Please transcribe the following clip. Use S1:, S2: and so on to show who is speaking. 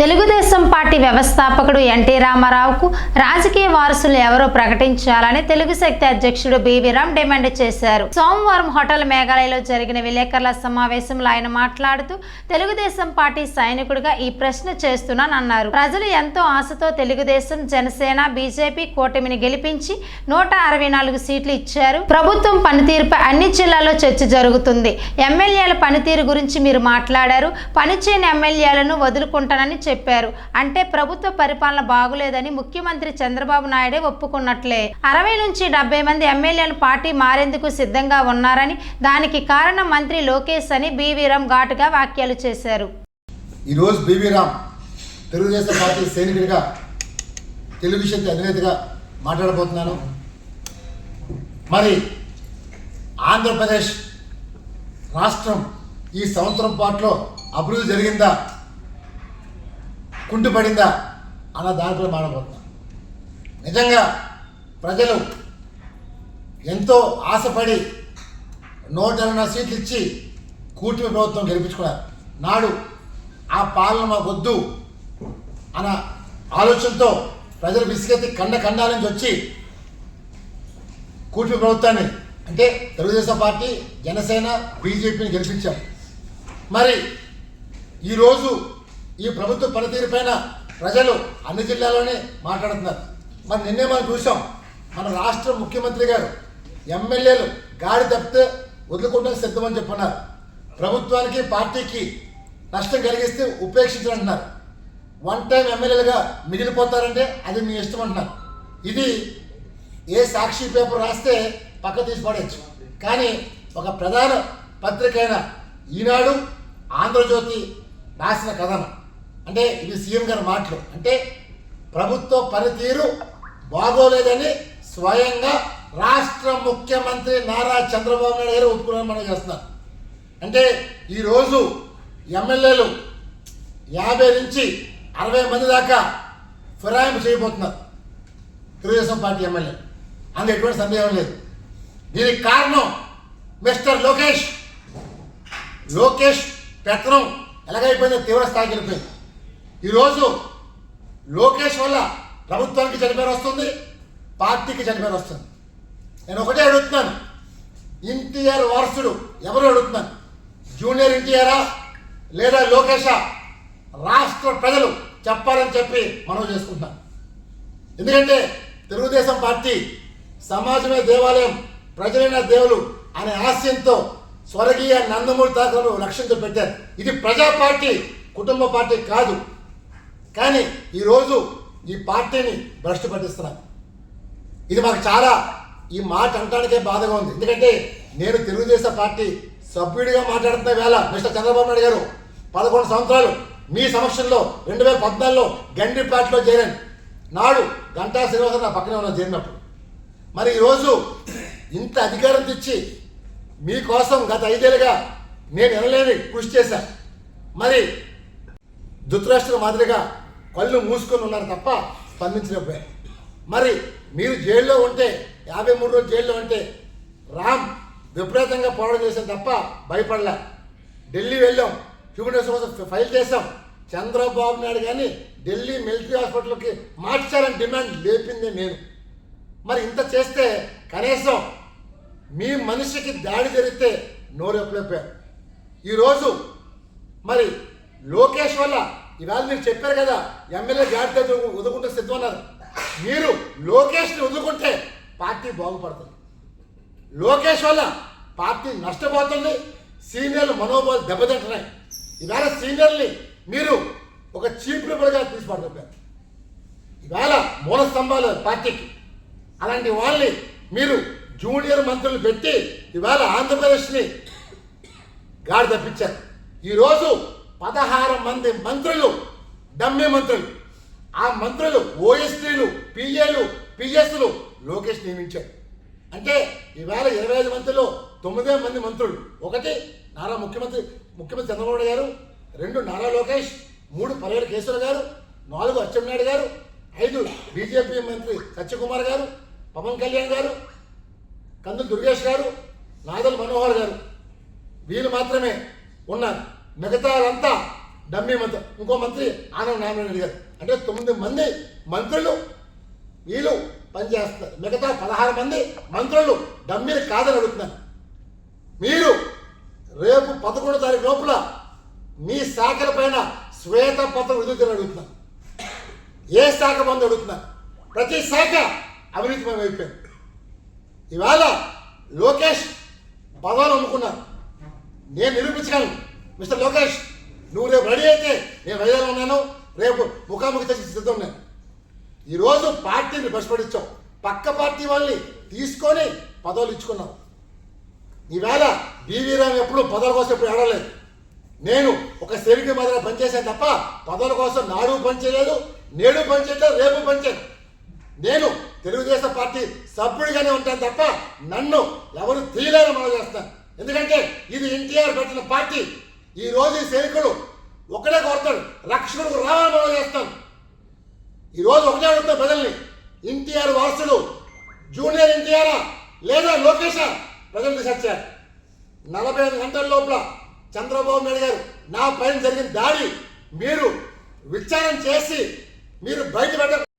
S1: Telugu Desam party వ్యవస్థాపకుడు NT రామారావుకు రాజకీయ వారసులు ఎవరో ప్రకటించాలని తెలుగు శక్తి అధ్యక్షుడు బీవీరామ్ రామ్ డిమాండ్ చేశారు. సోమవారం హోటల్ మేఘాలయలో జరిగిన విలేకరుల సమావేశంలో ఆయన మాట్లాడుతూ తెలుగుదేశం పార్టీ సైనికుడిగా ఈ ప్రశ్న చేస్తున్నానన్నారు ప్రజలు ఎంతో ఆశతో తెలుగుదేశం జనసేన బీజేపీ కూటమిని గెలిపించి నూట అరవై నాలుగు సీట్లు ఇచ్చారు. ప్రభుత్వం పనితీరుపై అన్ని జిల్లాల్లో చర్చ జరుగుతుంది. ఎమ్మెల్యేల పనితీరు గురించి మీరు మాట్లాడారు. పనిచేయని ఎమ్మెల్యేలను వదులుకుంటానని చెప్పారు. అంటే ప్రభుత్వ పరిపాలన బాగులేదని ముఖ్యమంత్రి చంద్రబాబు నాయుడే ఒప్పుకున్నట్లే. అరవై నుంచి డెబ్బై మంది ఎమ్మెల్యేలు పార్టీ మారేందుకు సిద్ధంగా ఉన్నారని దానికి కారణం మంత్రి లోకేష్ అని బీవీరామ్ ఘాటుగా వ్యాఖ్యలు చేశారు.
S2: ఈరోజు బీవీరామ్ తెలుగుదేశం పార్టీ సైనికుడిగా టెలివిజన్ అధినేతగా మాట్లాడబోతున్నాను. మరి ఆంధ్రప్రదేశ్ రాష్ట్రం ఈ సంవత్సరం పాటలో అభివృద్ధి జరిగిందా? కుంటుపడిందా అన్న దాంట్లో మాట్లాడబోతున్నాను నిజంగా ప్రజలు ఎంతో ఆశపడి నూట ఎనభై సీట్లు ఇచ్చి కూటమి ప్రభుత్వం గెలిపించుకున్నారు. నాడు ఆ పాలన మాకు వద్దు అన్న ఆలోచనతో ప్రజలు విసిగెత్తి కండ ఖండాల నుంచి వచ్చి కూటమి ప్రభుత్వాన్ని అంటే తెలుగుదేశం పార్టీ జనసేన బీజేపీని గెలిపించాం మరి ఈరోజు ఈ ప్రభుత్వ పనితీరుపైన ప్రజలు అన్ని జిల్లాలోనే మాట్లాడుతున్నారు. మరి నిన్నే మనం చూసాం మన రాష్ట్ర ముఖ్యమంత్రి గారు ఎమ్మెల్యేలు గాడి తప్పితే వదులుకుంటే సిద్ధమని చెప్పున్నారు. ప్రభుత్వానికి పార్టీకి నష్టం కలిగిస్తే ఉపేక్షించాలంటున్నారు వన్ టైం ఎమ్మెల్యేలుగా మిగిలిపోతారంటే అది మీ ఇష్టం అంటున్నారు. ఇది ఏ సాక్షి పేపర్ రాస్తే పక్క తీసి పడవచ్చు కానీ ఒక ప్రధాన పత్రిక అయిన ఈనాడు ఆంధ్రజ్యోతి రాసిన కథనం. అంటే ఇది సీఎం గారి మాటలు. అంటే ప్రభుత్వ పనితీరు బాగోలేదని స్వయంగా రాష్ట్ర ముఖ్యమంత్రి నారా చంద్రబాబు నాయుడు గారు ఒప్పుకున్నారు మనం చేస్తున్నారు. అంటే ఈరోజు ఎమ్మెల్యేలు యాభై నుంచి అరవై మంది దాకా ఫిరాయింపు చేయబోతున్నారు తెలుగుదేశం పార్టీ ఎమ్మెల్యే. అందులో ఎటువంటి సందేహం లేదు. దీనికి కారణం మిస్టర్ లోకేష్. లోకేష్ పెత్తనం ఎలాగైపోయిందో తీవ్ర స్థాయికి వెళ్ళిపోయింది. ఈరోజు లోకేష్ వల్ల ప్రభుత్వానికి చనిపోయి వస్తుంది పార్టీకి చనిపోయి వస్తుంది. నేను ఒకటే అడుగుతున్నాను. ఎన్టీఆర్ వారసుడు ఎవరు అడుగుతున్నాను? జూనియర్ ఎన్టీఆరా లేదా లోకేషా? రాష్ట్ర ప్రజలు చెప్పాలని చెప్పి మనం చేసుకుంటున్నాం ఎందుకంటే తెలుగుదేశం పార్టీ సమాజమే దేవాలయం ప్రజలైన దేవులు అనే ఆశయంతో స్వర్గీయ నందమూరి తాతలను లక్ష్యంతో పెట్టారు. ఇది ప్రజా పార్టీ కుటుంబ పార్టీ కాదు. కానీ ఈరోజు ఈ పార్టీని భ్రష్టు పట్టిస్తున్నారు. ఇది మాకు చాలా ఈ మాట అంటానికే బాధగా ఉంది. ఎందుకంటే నేను తెలుగుదేశం పార్టీ సభ్యుడిగా మాట్లాడుతున్న వేళ మిస్టర్ చంద్రబాబు నాయుడు గారు పదకొండు సంవత్సరాలు మీ సమక్షంలో రెండు వేల పద్నాలుగులో గండి పార్టీలో చేరాను. నాడు గంటా శ్రీనివాసరావు నా పక్కనే ఉన్న చేరినప్పుడు. మరి ఈరోజు ఇంత అధికారం తెచ్చి మీకోసం గత ఐదేళ్ళుగా నేను ఎనలేని కృషి చేశాను మరి ధృతరాష్ట్ర మాదిరిగా కళ్ళు మూసుకొని ఉన్నారు తప్ప స్పందించలేకపోయారు మరి మీరు జైల్లో ఉంటే యాభై మూడు రోజులు జైల్లో ఉంటే రామ్ విపరీతంగా పోరాటం చేశాం తప్ప భయపడలే. ఢిల్లీ వెళ్ళాం హ్యూమన్ రైట్స్ కోసం ఫైల్ చేసాం చంద్రబాబు నాయుడు కానీ ఢిల్లీ మిలిటరీ హాస్పిటల్కి మార్చాలని డిమాండ్ లేపింది నేను. మరి ఇంత చేస్తే కనీసం మీ మనిషికి దాడి జరిగితే నోరు ఎప్పుడైపోయారు ఈరోజు మరి లోకేష్ వల్ల ఇవాళ మీరు చెప్పారు కదా ఎమ్మెల్యే జాబితా వదులుకుంటే సిద్ధమన్నారు మీరు లోకేష్ని వదులుకుంటే పార్టీ బాగుపడుతుంది. లోకేష్ వల్ల పార్టీ నష్టపోతుంది సీనియర్లు మనోభావాలు దెబ్బతింటున్నాయి. ఇవాళ సీనియర్ని మీరు ఒక చీఫ్ రిపర్గా తీసుకుపడుతున్నారు ఇవాళ మూల స్తంభాలు పార్టీకి. అలాంటి వాళ్ళని మీరు జూనియర్ మంత్రులు పెట్టి ఇవాళ ఆంధ్రప్రదేశ్ని గాడి తప్పించారు. ఈరోజు పదహారు మంది మంత్రులు డమ్మి మంత్రులు. ఆ మంత్రులు ఓఎస్టీలు పిఏలు పిఎస్లు లోకేష్ నియమించారు. అంటే ఈవేళ ఇరవై ఐదు మంత్రులు తొమ్మిదే మంది మంత్రులు. ఒకటి నారా ముఖ్యమంత్రి ముఖ్యమంత్రి చంద్రబాబు గారు రెండు నారా లోకేష్ మూడు పర్యాల కేశవ గారు నాలుగు అచ్చెన్నాయుడు గారు ఐదు బీజేపీ మంత్రి సత్యకుమార్ గారు పవన్ కళ్యాణ్ గారు కందులు దుర్గేష్ గారు నాదల్ మనోహర్ గారు. వీళ్ళు మాత్రమే ఉన్నారు. మిగతా డమ్మీ మంత్రి ఇంకో మంత్రి ఆనంద నారాయణ గారు. అంటే తొమ్మిది మంది మంత్రులు వీళ్ళు పనిచేస్తారు మిగతా పదహారు మంది మంత్రులు డమ్మీలు కాదని అడుగుతున్నారు మీరు రేపు పదకొండు తారీఖు లోపల మీ శాఖల పైన శ్వేత పత్రం విడుదల అడుగుతున్నారు ఏ శాఖ మంది అడుగుతున్నా ప్రతి శాఖ అవినీతిమయం అయిపోయింది ఇవాళ లోకేష్ పదవులు అమ్ముకున్నారు. నేను నిరూపించగలను. మిస్టర్ లోకేష్ నువ్వు రేపు రెడీ అయితే నేను వైద్యంలో ఉన్నాను. రేపు ముఖాముఖి తెచ్చి సిద్ధం నేను. ఈరోజు పార్టీని బస్పడించావు పక్క పార్టీ వాళ్ళని తీసుకొని పదవులు ఇచ్చుకున్నావు. ఈవేళ బీవీ రామ్ ఎప్పుడు పదవుల కోసం ఎప్పుడు ఆడలేదు నేను ఒక సేవికి మాదిరిగా పనిచేశాను తప్ప పదవుల కోసం నాడు పనిచేయలేదు నేడు పనిచేయలేదు రేపు పనిచేయలేదు నేను తెలుగుదేశం పార్టీ సభ్యుడిగానే ఉంటాను తప్ప నన్ను ఎవరు తీయలేని మనం చేస్తాను ఎందుకంటే ఇది ఎన్టీఆర్ పెట్టిన పార్టీ. ఈ రోజు ఈ సైనికుడు ఒకడే కోరుతాడు. రక్షకుడు రావాలని మనం చేస్తాం. ఈ రోజు ఒకటే అడుగుతాం ప్రజల్ని. ఎన్టీఆర్ వారసుడు జూనియర్ ఎన్టీఆర్ లేదా లోకేషా ప్రజలు డిసైడ్ చేయాలి నలభై ఐదు గంటల లోపల చంద్రబాబు నాయుడు గారు నా పైన జరిగిన దాడి మీరు విచారణ చేసి మీరు బయట పెట్ట